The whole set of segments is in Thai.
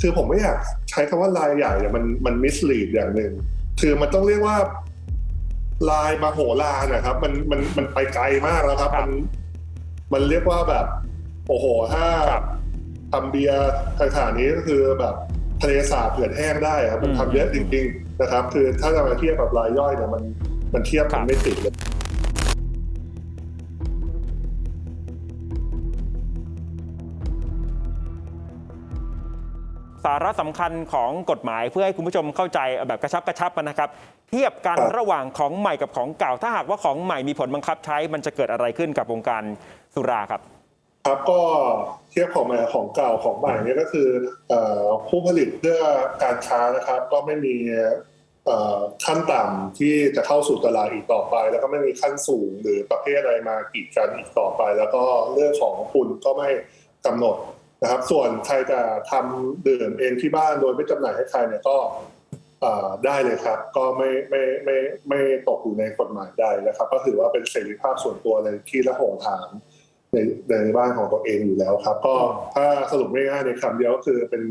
คือผมไม่อยากใช้คำว่ารายใหญ่เนี่ยมันมันมิสลีดอย่างหนึ่งคือมันต้องเรียกว่าลายมาโหฬารนะครับ มันมันมันไปไกลมากแล้วครับครัมับนมันเรียกว่าแบบ โอ้โหถ้าครับทำเบียร์ขนาดนี้ก็คือแบบทะเลสาบเผือดแห้งได้ครับมันอืมทำเยอะจริง ๆ นะครับ คือถ้าจะมาเทียบกับรายย่อยเนี่ยมันมันเทียบครักันบไม่ติดเลย สาระสำคัญของกฎหมายเพื่อให้คุณผู้ชมเข้าใจแบบกระชับกระชับนะครับ เทียบกันครับระหว่างของใหม่กับของเก่า ถ้าหากว่าของใหม่มีผลบังคับใช้มันจะเกิดอะไรขึ้นกับวงการสุราครับ ครับก็เทียบของใหม่กับของเก่าของใหม่เนี่ยก็คือเอ่อผู้ผลิตเพื่อการค้านะครับ ก็ไม่มีเอ่อขั้นต่ำที่จะเข้าสู่ตลาดอีกต่อไป แล้วก็ไม่มีขั้นสูงหรือประเภทอะไรมากีดกันอีกต่อไป แล้วก็เรื่องของคุณก็ไม่กำหนด นะครับ ส่วนใครจะทำดื่มเองที่บ้านโดยไม่จำหน่ายให้ใครเนี่ยก็ได้เลยครับ ก็ไม่ไม่ไม่ไม่ตกอยู่ในกฎหมายใดนะครับ ก็ถือว่าเป็นเสรีภาพส่วนตัวในที่ละหงฐานในในบ้านของตัวเองอยู่แล้วครับ ก็ถ้าสรุปง่ายๆในคำเดียวก็คือเป็น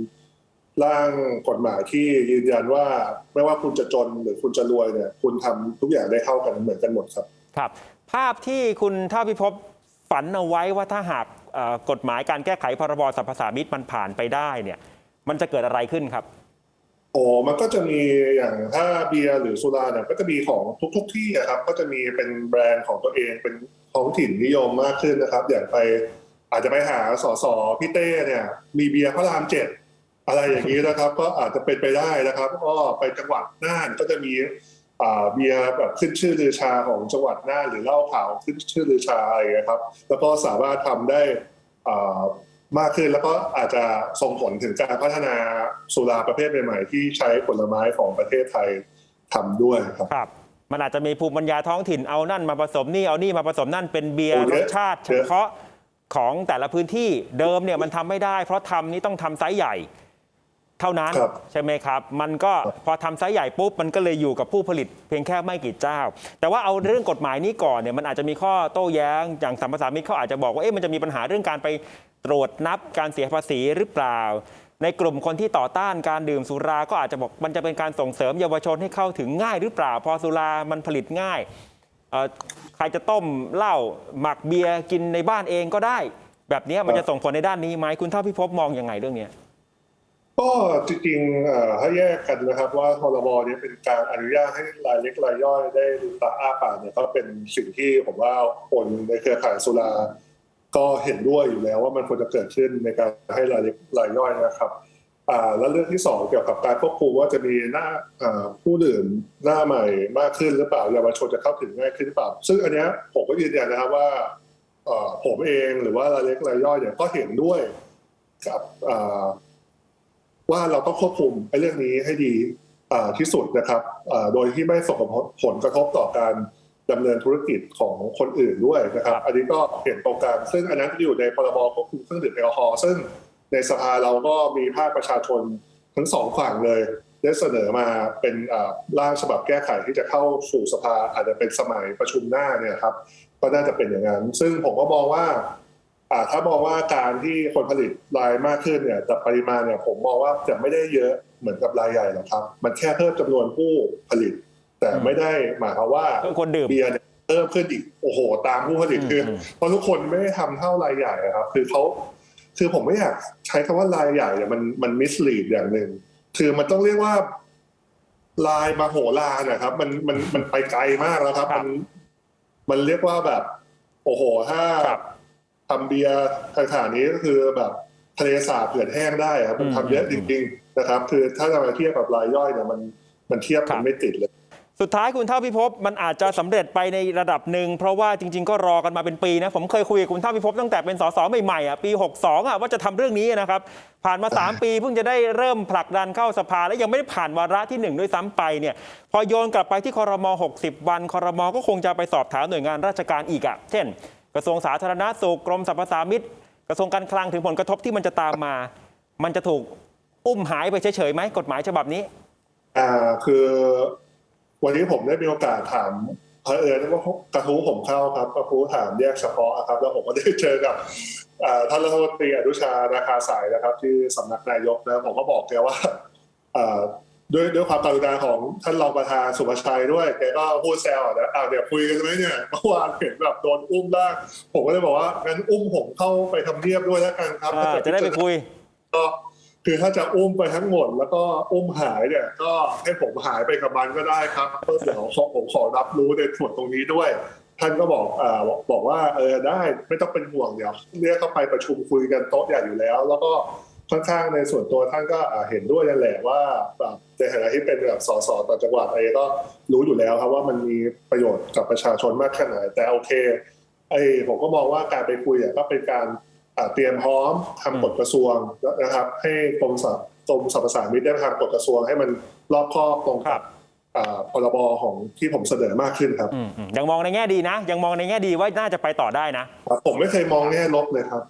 ร่างกฎหมายที่ยืนยันว่าไม่ว่าคุณจะจนหรือคุณจะรวยเนี่ยคุณทำทุกอย่างได้เท่ากันเหมือนกันหมดครับ ครับ ภาพที่คุณท่าพิภพ ฝันเอาไว้ว่าถ้าหากกฎหมายการแก้ไขพรบสรรพสามิตมันผ่านไปได้เนี่ยมันจะเกิดอะไรขึ้นครับโอ้มันก็จะมีอย่างถ้าเบียร์หรือสุราเนี่ยก็จะมีของทุกๆที่อะครับ ก็จะมีเป็นแบรนด์ของตัวเองเป็นท้องถิ่นนิยมมากขึ้นนะครับ อย่างไปอาจจะไปหาสสพี่เต้เนี่ย มีเบียร์พระรามเจ็ดอะไรอย่างนี้นะครับ ก็อาจจะเป็นไปได้นะครับก็ไปจังหวัดน่านก็จะมี เบียร์แบบขึ้นชื่อลือชาของจังหวัดน่านหรือเหล้าขาวขึ้นชื่อลือชาอะไรเงี้ยครับ แล้วก็สามารถทำได้อ่ามากขึ้นแล้วก็อาจจะส่งผลถึงการพัฒนาสุราประเภทใหม่ๆที่ใช้ผลไม้ของประเทศไทยทำด้วยครับครับ มันอาจจะมีภูมิปัญญาท้องถิ่นเอานั่นมาผสมนี่เอานี่มาผสมนั่นเป็นเบียร์รสชาติเฉพาะของแต่ละพื้นที่เดิมเนี่ยมันทำไม่ได้ เพราะทำนี่ต้องทำไซส์ใหญ่ เท่านั้นครับใช่ไหมครับ มันก็พอทำไซส์ใหญ่ปุ๊บ มันก็เลยอยู่กับผู้ผลิตเพียงแค่ไม่กี่เจ้า แต่ว่าเอาเรื่องกฎหมายนี้ก่อนเนี่ยมันอาจจะมีข้อโต้แย้งอย่างสัมภาษามิตรเขาอาจจะบอกว่าเอ๊ะมันจะมีปัญหาเรื่องการไปตรวจนับการเสียภาษีหรือเปล่า ในกลุ่มคนที่ต่อต้านการดื่มสุราก็อาจจะบอกมันจะเป็นการส่งเสริมเยาวชนให้เข้าถึงง่ายหรือเปล่า พอสุรามันผลิตง่ายเอ่อใครจะต้มเหล้าหมักเบียร์กินในบ้านเองก็ได้ แบบเนี้ยมันจะส่งผลในด้านนี้ไหมคุณเท่าพิภพมองยังไงเรื่องเนี้ย ก็จริงๆให้แยกกันนะครับ ว่าพรบเนี้เป็นการอนุญาตให้รายเล็กรายย่อยได้ลืมตาอ้าปากเนี่ยก็เป็นสิ่งที่ผมว่าคนในเครือข่ายสุราก็เห็นด้วยอยู่แล้วว่ามันควรจะเกิดขึ้นในการให้รายเล็กรายย่อยนะครับอ่าแล้วเรื่องที่สองเกี่ยวกับการควบคุมว่าจะมีหน้าผู้ดื่มหน้าใหม่มากขึ้นหรือเปล่าเยาวชนจะเข้าถึงง่ายขึ้นหรือเปล่า ซึ่งอันนี้ผมก็ยืนยันนะครับว่าผมเองหรือว่ารายเล็กรายย่อยเนี่ยก็เห็นด้วยกับ ว่าเราต้องควบคุมไอ้เรื่องนี้ให้ดีอ่าที่สุดนะครับอ่าโดยที่ไม่ส่งผลกระทบต่อการดำเนินธุรกิจของคนอื่นด้วยนะครับ อันนี้ก็เห็นตรงกันซึ่งอันนั้นอยู่ในพรบควบคุมเครื่องดื่มแอลกอฮอล์ซึ่งในสภาเราก็มีภาคประชาชนทั้งสองฝั่งเลย ได้เสนอมาเป็นอ่าร่างฉบับแก้ไขที่จะเข้าสู่สภาอาจจะเป็นสมัยประชุมหน้าเนี่ยครับ ก็น่าจะเป็นอย่างนั้น ซึ่งผมก็มองว่า อ่าถ้ามองว่าการที่คนผลิตรายมากขึ้นเนี่ยแต่ปริมาณเนี่ยผมมองว่าจะไม่ได้เยอะเหมือนกับรายใหญ่หรอกครับ มันแค่เพิ่มจำนวนผู้ผลิต แต่ไม่ได้หมายความว่าเพิ่มคนดื่มเบียร์เนี่ยเพิ่มขึ้นอีกโอ้โห ตามผู้ผลิตคืออมเพราะทุกคนไม่ได้ทำเท่ารายใหญ่อะครับ คือเขาคือผมไม่อยากใช้คำว่ารายใหญ่เนี่ยมันมันมิสลีดอย่างหนึ่งคือมันต้องเรียกว่าลายมาโหฬารนะครับ มันมันมันไปไกลมากแล้วครับครับมันมันเรียกว่าแบบ โอ้โหถ้าครับ ทำเบียร์ขนาดนี้ก็คือแบบทะเลสาบเผือดแห้งได้ครับมันอืมทำเยอะจริงๆนะครับ คือถ้าจะมาเทียบกับรายย่อยเนี่ยมันมันเทียบครักับนไม่ติดเลยสุดท้ายคุณเท่าพิภพมันอาจจะสำเร็จไปในระดับหนึ่งเพราะว่าจริง ๆ ก็รอกันมาเป็นปีนะผมเคยคุยกับคุณเท่าพิภพตั้งแต่เป็นสสใหม่ๆอะปี 62อะว่าจะทำเรื่องนี้นะครับ ผ่านมา 3 ปีเพิ่งจะได้เริ่มผลักดันเข้าสภา และยังไม่ได้ผ่านวาระที่หนึ่งด้วยซ้ำไปเนี่ยพอโยนกลับไปที่คอรมอ60 วันคอรมอก็คงจะไปสอบถามหน่วยงานราชการอีกอะเช่น กระทรวงสาธารณสุขกรมสรรพสามิตกระทรวงการคลังถึงผลกระทบที่มันจะตามมา มันจะถูกอุ้มหายไปเฉยๆไหมกฎหมายฉบับนี้อ่าคือวันนี้ผมได้มีโอกาสถามเผอิญว่ากระทู้ผมเข้าครับกระทู้ถามแยกเฉพาะครับแล้วผมก็ได้เจอกับท่านรัฐมนตรีอนุชานาคาสายนะครับ ที่สำนักนายกนะผมก็บอกแกว่า ด้วยด้วยความกรุณาของท่านรองประธานสุภชัยด้วยแกก็พูดแซวนะอ่าเดี๋ยวคุยกันไหมเนี่ยเมื่อวานเห็นแบบโดนอุ้มล่ากผมก็เลยบอกว่างั้นอุ้มผมเข้าไปทำเนียบด้วยแล้วกันครับอ่าจะได้ไปคุย ก็คือถ้าจะอุ้มไปทั้งหมด แล้วก็อุ้มหายเนี่ย ก็ให้ผมหายไปกับมันก็ได้ครับก็เดี๋ยวขอผมขอรับรู้ในส่วนตรงนี้ด้วย ท่านก็บอกอ่าบอกบอกว่าเออได้ไม่ต้องเป็นห่วงเดี๋ยวเรียกเข้าไปประชุมคุยกันโต๊ะใหญ่อยู่แล้ว แล้วก็ ค่อนข้างในส่วนตัวท่านก็อ่าเห็นด้วยนั่นแหละว่าแบบในฐานะที่เป็นแบบสสต่างจังหวัดอะไรก็รู้อยู่แล้วครับว่ามันมีประโยชน์กับประชาชนมากแค่ไหนแต่โอเคไอ้ผมก็มองว่าการไปคุยอะก็เป็นการอ่าเตรียมพร้อมทำกฎกระทรวงนะครับ ให้กรมสรรกรมสรรพสามิตได้ทำกฎกระทรวงให้มันรอบคอบตรงครักับบอ่าพรบของที่ผมเสนอมากขึ้นครับอืมอืมยังมองในแง่ดีนะ ยังมองในแง่ดีว่าน่าจะไปต่อได้นะ ผมไม่เคยมองแง่ลบเลยครับ